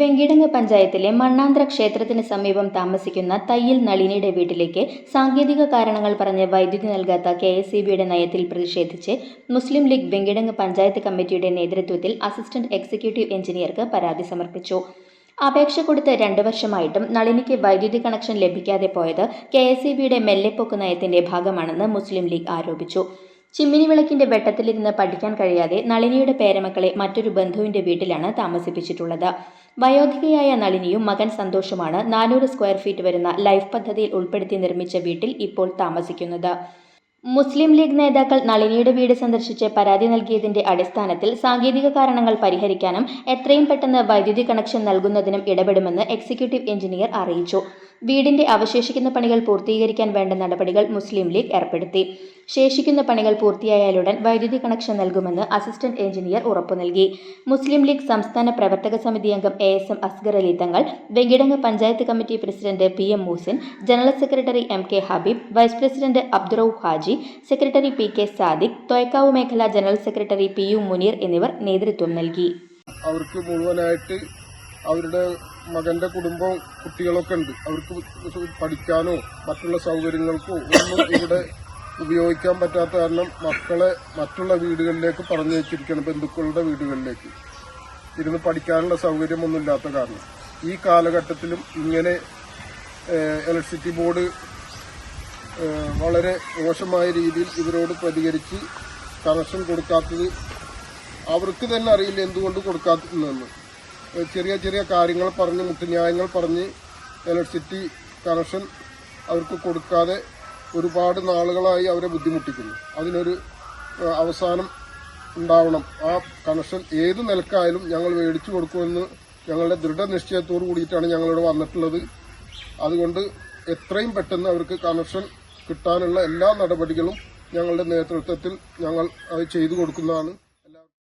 വെങ്കിടങ്ങ് പഞ്ചായത്തിലെ മണ്ണാന്തര ക്ഷേത്രത്തിന് സമീപം താമസിക്കുന്ന തയ്യിൽ നളിനിയുടെ വീട്ടിലേക്ക് സാങ്കേതിക കാരണങ്ങൾ പറഞ്ഞ് വൈദ്യുതി നൽകാത്ത കെ എസ് നയത്തിൽ പ്രതിഷേധിച്ച് മുസ്ലിം ലീഗ് വെങ്കിടങ്ങ് പഞ്ചായത്ത് കമ്മിറ്റിയുടെ നേതൃത്വത്തിൽ അസിസ്റ്റന്റ് എക്സിക്യൂട്ടീവ് എഞ്ചിനീയർക്ക് പരാതി സമർപ്പിച്ചു. അപേക്ഷ കൊടുത്ത് രണ്ടു വർഷമായിട്ടും നളിനിക്ക് വൈദ്യുതി കണക്ഷൻ ലഭിക്കാതെ പോയത് കെ എസ് ഇ ബിയുടെ മെല്ലെപ്പൊക്ക് നയത്തിന്റെ ഭാഗമാണെന്ന് മുസ്ലിം ലീഗ് ആരോപിച്ചു. ചിമ്മിനി വിളക്കിന്റെ വെട്ടത്തിലിരുന്ന് പഠിക്കാൻ കഴിയാതെ നളിനിയുടെ പേരമക്കളെ മറ്റൊരു ബന്ധുവിന്റെ വീട്ടിലാണ് താമസിപ്പിച്ചിട്ടുള്ളത്. വയോധികയായ നളിനിയും മകൻ സന്തോഷുമാണ് നാനൂറ് സ്ക്വയർ ഫീറ്റ് വരുന്ന ലൈഫ് പദ്ധതിയിൽ ഉൾപ്പെടുത്തി നിർമ്മിച്ച വീട്ടിൽ ഇപ്പോൾ താമസിക്കുന്നത്. മുസ്ലിം ലീഗ് നേതാക്കൾ നളിനിയുടെ വീട് സന്ദർശിച്ച് പരാതി നൽകിയതിന്റെ അടിസ്ഥാനത്തിൽ സാങ്കേതിക കാരണങ്ങൾ പരിഹരിക്കാനും എത്രയും പെട്ടെന്ന് വൈദ്യുതി കണക്ഷൻ നൽകുന്നതിനും ഇടപെടുമെന്ന് എക്സിക്യൂട്ടീവ് എഞ്ചിനീയർ അറിയിച്ചു. വീടിന്റെ അവശേഷിക്കുന്ന പണികൾ പൂർത്തീകരിക്കാൻ വേണ്ട നടപടികൾ മുസ്ലിം ലീഗ് ഏർപ്പെടുത്തി. ശേഷിക്കുന്ന പണികൾ പൂർത്തിയായാലുടൻ വൈദ്യുതി കണക്ഷൻ നൽകുമെന്ന് അസിസ്റ്റന്റ് എഞ്ചിനീയർ ഉറപ്പു നൽകി. മുസ്ലിം ലീഗ് സംസ്ഥാന പ്രവർത്തക സമിതി അംഗം A S M Asgar Ali Thangal Venkitangu panchayat committee president P M Moosin general secretary M K Habeeb vice president Abdurauf Haji secretary P K Sadiq Thoykkavu മേഖലാ general secretary P U Muneer എന്നിവർ നേതൃത്വം നൽകി. അവർക്ക് മുഴുവനായിട്ട് അവരുടെ മകന്റെ കുടുംബവും കുട്ടികളൊക്കെ ഉണ്ട്. അവർക്ക് പഠിക്കാനോ മറ്റുള്ള സൗകര്യങ്ങൾക്കോ ഒന്നും ഇവിടെ ഉപയോഗിക്കാൻ പറ്റാത്ത കാരണം മക്കളെ മറ്റുള്ള വീടുകളിലേക്ക് പറഞ്ഞു വെച്ചിരിക്കണം ബന്ധുക്കളുടെ വീടുകളിലേക്ക്. ഇരുന്ന് പഠിക്കാനുള്ള സൗകര്യമൊന്നും ഇല്ലാത്ത കാരണം. ഈ കാലഘട്ടത്തിലും ഇങ്ങനെ ഇലക്ട്രിസിറ്റി ബോർഡ് വളരെ മോശമായ രീതിയിൽ ഇവരോട് പ്രതികരിച്ച് കണക്ഷൻ കൊടുക്കാത്തത് അവർക്ക് തന്നെ അറിയില്ല എന്തുകൊണ്ട് കൊടുക്കാത്തതെന്ന്. ചെറിയ ചെറിയ കാര്യങ്ങൾ പറഞ്ഞ് മുട്ടുന്യായങ്ങൾ പറഞ്ഞ് ഇലക്ട്രിസിറ്റി കണക്ഷൻ അവർക്ക് കൊടുക്കാതെ ഒരുപാട് നാളുകളായി അവരെ ബുദ്ധിമുട്ടിക്കുന്നു. അതിനൊരു അവസാനം ഉണ്ടാവണം. ആ കണക്ഷൻ ഏത് നിലക്കായാലും ഞങ്ങൾ മേടിച്ചു കൊടുക്കുമെന്ന് ഞങ്ങളുടെ ദൃഢനിശ്ചയത്തോടു കൂടിയിട്ടാണ് ഞങ്ങളിവിടെ വന്നിട്ടുള്ളത്. അതുകൊണ്ട് എത്രയും പെട്ടെന്ന് അവർക്ക് കണക്ഷൻ കിട്ടാനുള്ള എല്ലാ നടപടികളും ഞങ്ങളുടെ നേതൃത്വത്തിൽ ഞങ്ങൾ അത് ചെയ്തു കൊടുക്കുന്നതാണ്.